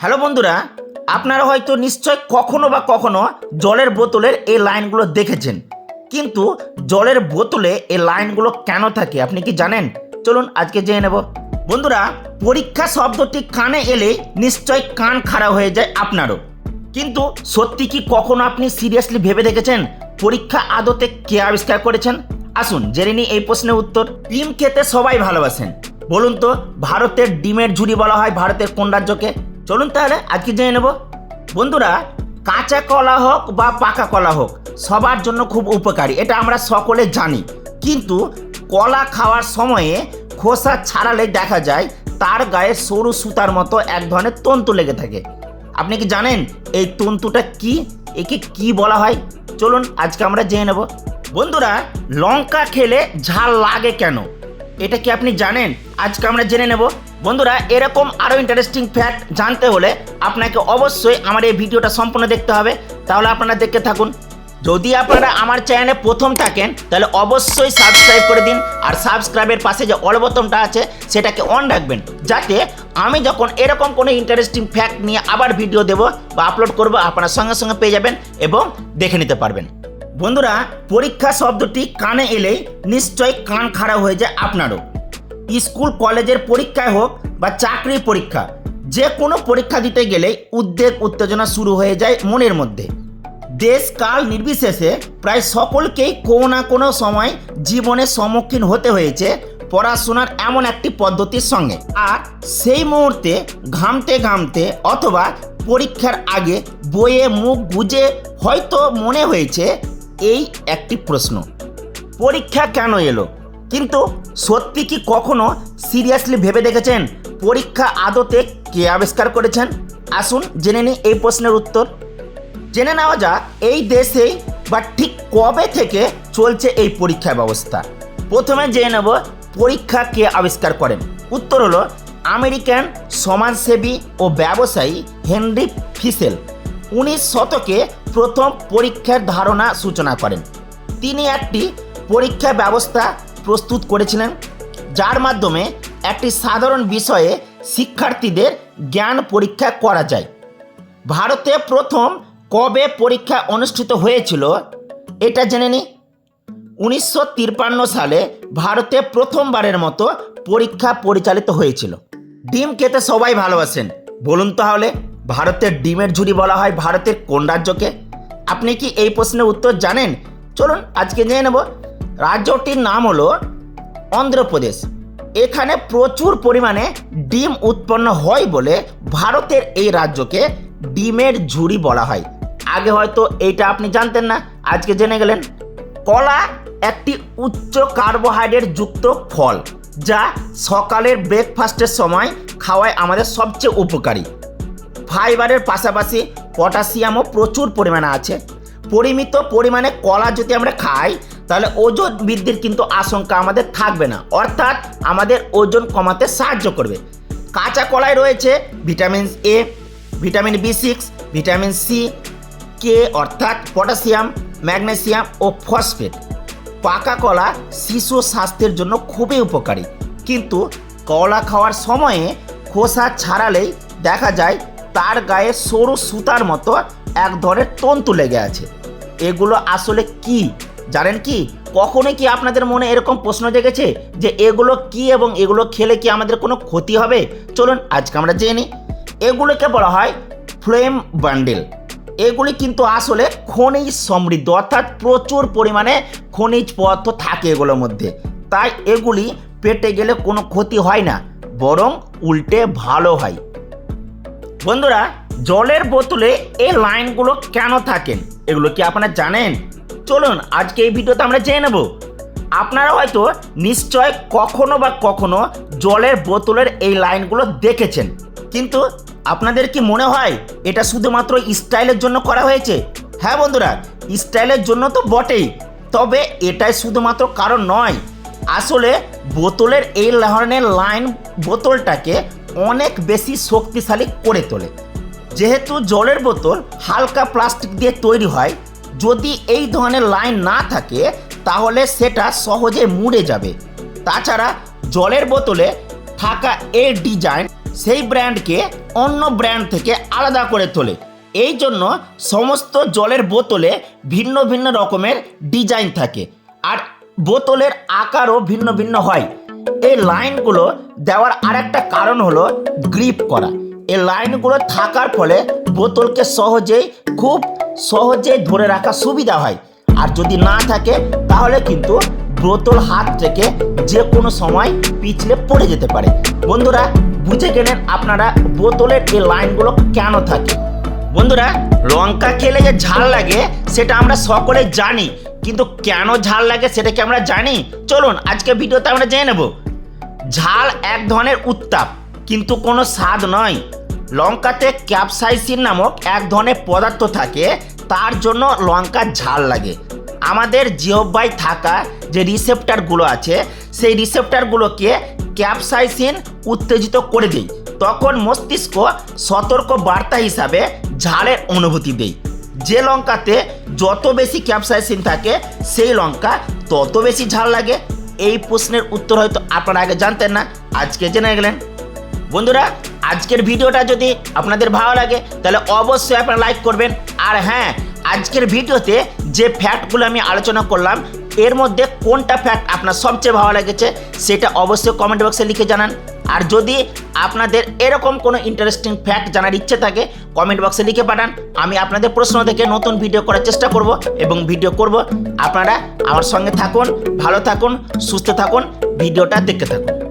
Hello বন্ধুরা, আপনারা হয়তো নিশ্চয় কখনো বা কখনো জলের বোতলের এই লাইনগুলো দেখেছেন। কিন্তু জলের বোতলে এই লাইনগুলো কেন থাকে, আপনি কি জানেন? চলুন আজকে জেনে নেব। বন্ধুরা, পরীক্ষা শব্দটি কানে এলে নিশ্চয় কান খারাপ হয়ে যায় আপনারও। কিন্তু সত্যি কি কখনো আপনি সিরিয়াসলি ভেবে দেখেছেন? পরীক্ষা আদতে কে আবিষ্কার করেছেন? আসুন জেনে নিই এই প্রশ্নের উত্তর। ডিম খেতে সবাই ভালোবাসেন। বলুন তো, ভারতের ডিমের ঝুড়ি বলা হয় ভারতের কোন রাজ্যকে? চলুন তাহলে আজকে জেনে নেব? বন্ধুরা, কাঁচা কলা হোক বা পাকা কলা হোক, সবার জন্য খুব উপকারী, এটা আমরা সকলে জানি। কিন্তু কলা খাওয়ার সময়ে খোসা ছাড়ালে দেখা যায়, তার গায়ে সরু সুতার মতো এক ধরনের তন্তু লেগে থাকে। আপনি কি জানেন এই তন্তুটা কি? একে কি বলা হয়? চলুন, আজকে আমরা জেনে নেব। বন্ধুরা, লঙ্কা খেলে ঝাল লাগে কেন? এটা কি আপনি জানেন? আজকে আমরা জেনে নেব। বন্ধুরা, এরকম আরও ইন্টারেস্টিং ফ্যাক্ট জানতে হলে আপনাকে অবশ্যই আমার এই ভিডিওটা সম্পূর্ণ দেখতে হবে। তাহলে আপনারা দেখতে থাকুন। যদি আপনারা আমার চ্যানেলে প্রথম থাকেন, তাহলে অবশ্যই সাবস্ক্রাইব করে দিন আর সাবস্ক্রাইবের পাশে যে অল আছে, সেটাকে অন রাখবেন। যাতে আমি যখন এরকম কোনো ইন্টারেস্টিং ফ্যাক্ট নিয়ে আবার ভিডিও দেব বা আপলোড করব, আপনারা সঙ্গে সঙ্গে পেয়ে যাবেন এবং দেখে নিতে পারবেন। বন্ধুরা, পরীক্ষা শব্দটি কানে এলেই নিশ্চয়ই কান খারাপ হয়ে যায় আপনারও। স্কুল, কলেজের পরীক্ষায় হোক বা চাকরির পরীক্ষা, যে কোনো পরীক্ষা দিতে গেলেই উদ্বেগ, উত্তেজনা শুরু হয়ে যায় মনের মধ্যে। দেশ কাল নির্বিশেষে প্রায় সকলকেই কোনো না কোনো সময় জীবনের সম্মুখীন হতে হয়েছে পড়াশোনার এমন একটি পদ্ধতির সঙ্গে। আর সেই মুহূর্তে ঘামতে ঘামতে অথবা পরীক্ষার আগে বইয়ে মুখ গুজে হয়তো মনে হয়েছে, এই একটি প্রশ্ন। পরীক্ষা কেন এলো? কিন্তু সত্যি কি কখনো সিরিয়াসলি ভেবে দেখেছেন পরীক্ষা আদতে কে আবিষ্কার করেছেন? আসুন জেনে নিই এই প্রশ্নের উত্তর। জেনে নেওয়া যাক, এই দেশেই বা ঠিক কবে থেকে চলছে এই পরীক্ষা ব্যবস্থা? প্রথমে জেনে নেব পরীক্ষা কে আবিষ্কার করেন। উত্তর হলো আমেরিকান সমাজসেবী ও ব্যবসায়ী হেনরি ফিসেল। উনিশ শতকে প্রথম পরীক্ষার ধারণা সূচনা করেন। তিনি একটি পরীক্ষা ব্যবস্থা প্রস্তুত করেছিলেন, যার মাধ্যমে একটি সাধারণ বিষয়ে শিক্ষার্থীদের জ্ঞান পরীক্ষা করা যায়। ভারতে প্রথম কবে পরীক্ষা অনুষ্ঠিত হয়েছিল, এটা জেনে নিই উনিশশো সালে ভারতে প্রথমবারের মতো পরীক্ষা পরিচালিত হয়েছিল। ডিম খেতে সবাই ভালোবাসেন। বলুন তাহলে ভারতের ডিমের ঝুড়ি বলা হয় ভারতের কোন রাজ্যকে? আপনি কি এই প্রশ্নের উত্তর জানেন? চলুন, আজকে জেনে নেব। রাজ্যটির নাম হলো অন্ধ্রপ্রদেশ। এখানে প্রচুর পরিমাণে ডিম উৎপন্ন হয় বলে ভারতের এই রাজ্যকে ডিমের ঝুড়ি বলা হয়। আগে হয়তো এইটা আপনি জানতেন না, আজকে জেনে গেলেন। কলা একটি উচ্চ কার্বোহাইড্রেট যুক্ত ফল, যা সকালের ব্রেকফাস্টের সময় খাওয়ায় আমাদের সবচেয়ে উপকারী। ফাইবারের পাশাপাশি পটাশিয়ামও প্রচুর পরিমাণে আছে। পরিমিত পরিমাণে কলা যদি আমরা খাই তাহলে ওজন বৃদ্ধির কিন্তু আশঙ্কা আমাদের থাকবে না। অর্থাৎ আমাদের ওজন কমাতে সাহায্য করবে। কাঁচা কলায় রয়েছে, vitamin A vitamin B six vitamin C K অর্থাৎ পটাশিয়াম, ম্যাগনেসিয়াম ও ফসফেট। পাকা কলা শিশু স্বাস্থ্যের জন্য খুবই উপকারী। কিন্তু কলা খাওয়ার সময়ে খোসা ছাড়ালেই দেখা যায় তার গায়ে সরু সুতার মতো এক ধরনের তন্তু লেগে আছে। এগুলো আসলে কি? জানেন কি? কখনোই কি আপনাদের মনে এরকম প্রশ্ন জেগেছে যে এগুলো কি এবং এগুলো খেলে কি আমাদের কোনো ক্ষতি হবে? চলুন, আজকে আমরা জেনে নিই। এগুলোকে বলা হয় ফ্লেম বান্ডেল। এগুলি কিন্তু আসলে খনিজ সমৃদ্ধ, অর্থাৎ প্রচুর পরিমাণে খনিজ পদার্থ থাকে এগুলোর মধ্যে। তাই এগুলি পেটে গেলে কোনো ক্ষতি হয় না, বরং উল্টে ভালো হয়। বন্ধুরা, জলের বোতলে এই লাইনগুলো কেন থাকেন? এগুলো কি আপনারা জানেন? চলুন, আজকে এই ভিডিওতে আমরা জেনে নেব। আপনারা হয়তো নিশ্চয় কখনো বা কখনো জলের বোতলের এই লাইনগুলো দেখেছেন। কিন্তু আপনাদের কি মনে হয় এটা শুধুমাত্র স্টাইলের জন্য করা হয়েছে? হ্যাঁ বন্ধুরা, স্টাইলের জন্য তো বটেই। তবে এটাই শুধুমাত্র কারণ নয়। আসলে বোতলের এই ধরনের লাইন বোতলটাকে অনেক বেশি শক্তিশালী করে তোলে। যেহেতু জলের বোতল হালকা প্লাস্টিক দিয়ে তৈরি হয় যদি এই ধরনের লাইন না থাকে, তাহলে সেটা সহজে মুড়ে যাবে। তাছাড়া জলের বোতলে থাকা এই ডিজাইন সেই ব্র্যান্ডকে অন্য ব্র্যান্ড থেকে আলাদা করে তোলে। এই জন্য সমস্ত জলের বোতলে ভিন্ন ভিন্ন রকমের ডিজাইন থাকে আর বোতলের আকারও ভিন্ন ভিন্ন হয়। এই লাইনগুলো দেওয়ার আরেকটা কারণ হলো গ্রিপ করা। এই লাইনগুলো থাকার ফলে বোতলকে সহজেই খুব সহজেই ধরে রাখা সুবিধা হয়। আর যদি না থাকে, তাহলে কিন্তু বোতল হাত থেকে যে কোনো সময় পিছলে পড়ে যেতে পারে। বন্ধুরা, বুঝে গেলেন আপনারা বোতলের এই লাইনগুলো কেন থাকে? বন্ধুরা, লঙ্কা খেলে যে ঝাল লাগে, সেটা আমরা সকলে জানি। কিন্তু কেন ঝাল লাগে, সেটা কি আমরা জানি? চলুন আজকে ভিডিওতে আমরা জেনে নেব। ঝাল এক ধরনের উত্তাপ, কিন্তু কোনো স্বাদ নয়। লঙ্কাতে ক্যাপসাইসিন নামক এক ধরনের পদার্থ থাকে, তার জন্য লঙ্কার ঝাল লাগে। আমাদের জিহ্বায় থাকা যে রিসেপ্টারগুলো আছে, সেই রিসেপ্টারগুলোকে ক্যাপসাইসিন উত্তেজিত করে দেয়। তখন মস্তিষ্ক সতর্ক বার্তা হিসাবে ঝালের অনুভূতি দেয়। যে লঙ্কাতে যত বেশি ক্যাপসাইসিন থাকে, সেই লঙ্কা তত বেশি ঝাল লাগে। এই প্রশ্নের উত্তর হয়তো আপনারা আগে জানতেন না, আজকে জেনে গেলেন। বন্ধুরা, আজকের ভিডিওটা যদি আপনাদের ভালো লাগে, তাহলে অবশ্যই আপনারা লাইক করবেন। আর হ্যাঁ আজকের ভিডিওতে যে ফ্যাক্টগুলো আমি আলোচনা করলাম, এর মধ্যে কোনটা ফ্যাক্ট আপনার সবচেয়ে ভালো লেগেছে, সেটা অবশ্যই কমেন্ট বক্সে লিখে জানান। আর যদি আপনাদের এরকম কোনো ইন্টারেস্টিং ফ্যাক্ট জানার ইচ্ছে থাকে কমেন্ট বক্সে লিখে পাঠান। আমি আপনাদের প্রশ্ন থেকে নতুন ভিডিও করার চেষ্টা করব এবং ভিডিও করব। আপনারা আমার সঙ্গে থাকুন, ভালো থাকুন, সুস্থ থাকুন, ভিডিওটা দেখতে থাকুন।